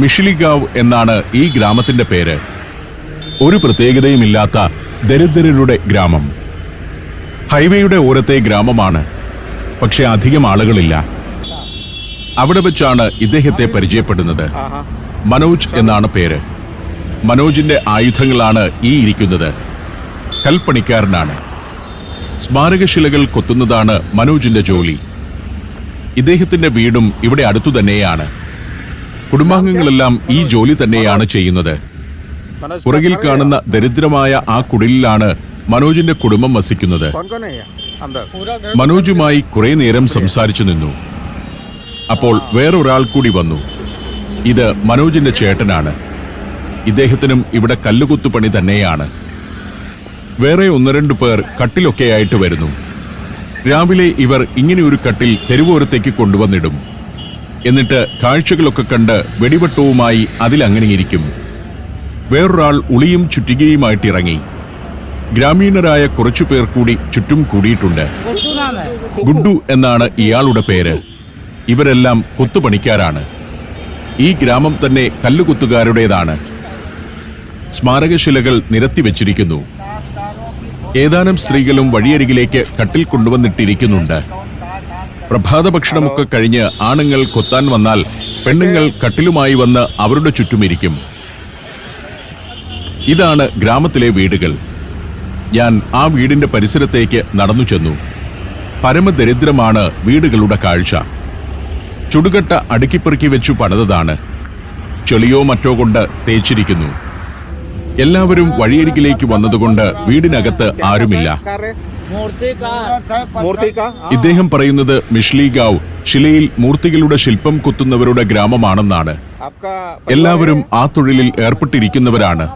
മിഷിലിഗാവ് എന്നാണ് ഈ ഗ്രാമത്തിന്റെ പേര്. ഒരു പ്രത്യേകതയുമില്ലാത്ത ദരിദ്രരുടെ ഗ്രാമം. ഹൈവേയുടെ ഓരത്തെ ഗ്രാമമാണ്. പക്ഷെ അധികം ആളുകളില്ല. അവിടെ വെച്ചാണ് ഇദ്ദേഹത്തെ പരിചയപ്പെടുന്നത്. മനോജ് എന്നാണ് പേര്. മനോജിന്റെ ആയുധങ്ങളാണ് ഈ ഇരിക്കുന്നത്. കൽപ്പണിക്കാരനാണ്. സ്മാരകശിലകൾ കൊത്തുന്നതാണ് മനോജിന്റെ ജോലി. ഇദ്ദേഹത്തിന്റെ വീടും ഇവിടെ അടുത്തു തന്നെയാണ് കുടുംബാംഗങ്ങളെല്ലാം ഈ ജോലി തന്നെയാണ് ചെയ്യുന്നത്. പുറകിൽ കാണുന്ന ദരിദ്രമായ ആ കുടിലാണ് മനോജിന്റെ കുടുംബം വസിക്കുന്നത്. മനോജുമായി കുറെ നേരം സംസാരിച്ചു നിന്നു. അപ്പോൾ വേറൊരാൾ കൂടി വന്നു. ഇത് മനോജിന്റെ ചേട്ടനാണ്. ഇദ്ദേഹത്തിനും ഇവിടെ കല്ലുകുത്തുപണി തന്നെയാണ്. വേറെ ഒന്ന് രണ്ട് പേർ കട്ടിലൊക്കെയായിട്ട് വരുന്നു. രാവിലെ ഇവർ ഇങ്ങനെ ഒരു കട്ടിൽ തെരുവോരത്തേക്ക് കൊണ്ടുവന്നിടും. എന്നിട്ട് കാഴ്ചകളൊക്കെ കണ്ട് വെടിവട്ടവുമായി അതിലങ്ങനെ ഇരിക്കും വേറൊരാൾ ഉളിയും ചുറ്റികയുമായിട്ടിറങ്ങി. ഗ്രാമീണരായ കുറച്ചു പേർ കൂടി ചുറ്റും കൂടിയിട്ടുണ്ട്. ഗുഡു എന്നാണ് ഇയാളുടെ പേര്. ഇവരെല്ലാം കൊത്തുപണിക്കാരാണ്. ഈ ഗ്രാമം തന്നെ കല്ലുകുത്തുകാരുടേതാണ്. സ്മാരകശിലകൾ നിരത്തി വെച്ചിരിക്കുന്നു. ഏതാനും സ്ത്രീകളും വഴിയരികിലേക്ക് കട്ടിൽ കൊണ്ടുവന്നിട്ടിരിക്കുന്നുണ്ട്. പ്രഭാത ഭക്ഷണമൊക്കെ കഴിഞ്ഞ് ആണുങ്ങൾ കൊത്താൻ വന്നാൽ പെണ്ണുങ്ങൾ കട്ടിലുമായി വന്ന് അവരുടെ ചുറ്റുമിരിക്കും. ഇതാണ് ഗ്രാമത്തിലെ വീടുകൾ. ഞാൻ ആ വീടിന്റെ പരിസരത്തേക്ക് നടന്നു ചെന്നു. പരമദരിദ്രമാണ് വീടുകളുടെ കാഴ്ച. ചുടുകട്ട അടുക്കിപ്പെറുക്കി വെച്ചു പണിതതാണ്. ചെളിയോ മറ്റോ കൊണ്ട് തേച്ചിരിക്കുന്നു. എല്ലാവരും വഴിയരികിലേക്ക് വന്നതുകൊണ്ട് വീടിനകത്ത് ആരുമില്ല. ഇദ്ദേഹം പറയുന്നത് മിഷ്ലിഗാവ് ശിലയിൽ മൂർത്തികളുടെ ശില്പം കുത്തുന്നവരുടെ ഗ്രാമമാണെന്നാണ്. എല്ലാവരും ആ തൊഴിലിൽ ഏർപ്പെട്ടിരിക്കുന്നവരാണ്.